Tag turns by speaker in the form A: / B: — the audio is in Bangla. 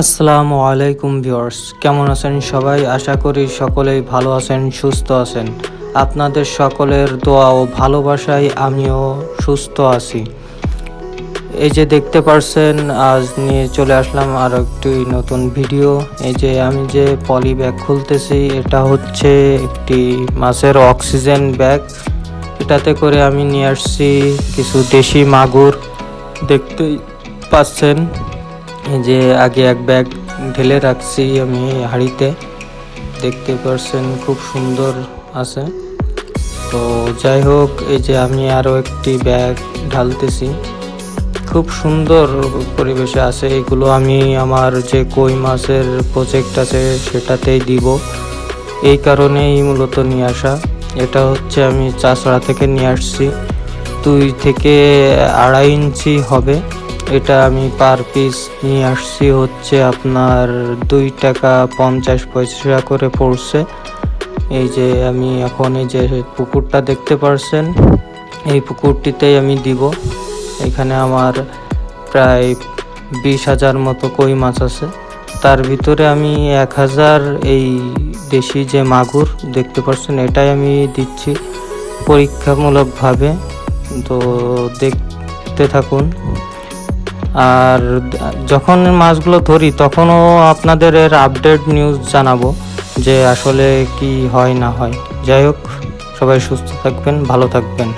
A: আসসালামু আলাইকুম ভিউয়ার্স, কেমন আছেন সবাই? আশা করি সকলেই ভালো আছেন, সুস্থ আছেন। আপনাদের সকলের দোয়া ও ভালোবাসায় আমিও সুস্থ আছি। এই যে দেখতে পারছেন, আজ নিয়ে চলে আসলাম আর একটি নতুন ভিডিও। এই যে আমি যে পলি ব্যাগ খুলতেছি, এটা হচ্ছে একটি মাছের অক্সিজেন ব্যাগ। এটাতে করে আমি নিয়ে আসছি কিছু দেশি মাগুর। দেখতেই পাচ্ছেন। যে আগে এক ব্যাগ ঢেলে রাখছি আমি হাঁড়িতে। দেখতে পারছেন খুব সুন্দর আছে। তো যাই হোক, এই যে আমি আরও একটি ব্যাগ ঢালতেছি। খুব সুন্দর পরিবেশে আছে। এগুলো আমি আমার যে কই মাছের প্রজেক্ট আছে সেটাতেই দিব। এই কারণেই মূলত নিয়ে আসা। এটা হচ্ছে আমি চাষড়া থেকে নিয়ে আসছি। দুই থেকে আড়াই ইঞ্চি হবে। এটা আমি পার পিস নিয়ে আসছি, হচ্ছে আপনার দুই টাকা পঞ্চাশ পয়সা করে পড়ছে। এই যে আমি এখন এই যে পুকুরটা দেখতে পারছেন, এই পুকুরটিতেই আমি দিব। এখানে আমার প্রায় বিশ হাজার মতো কই মাছ আছে। তার ভিতরে আমি এক হাজার এই দেশি যে মাগুর, দেখতে পাচ্ছেন এটাই আমি দিচ্ছি পরীক্ষামূলকভাবে। তো দেখতে থাকুন। আর যখন মাছগুলো ধরি, তখনও আপনাদের এর আপডেট নিউজ জানাব যে আসলে কি হয় না হয়। যাই হোক, সবাই সুস্থ থাকবেন, ভালো থাকবেন।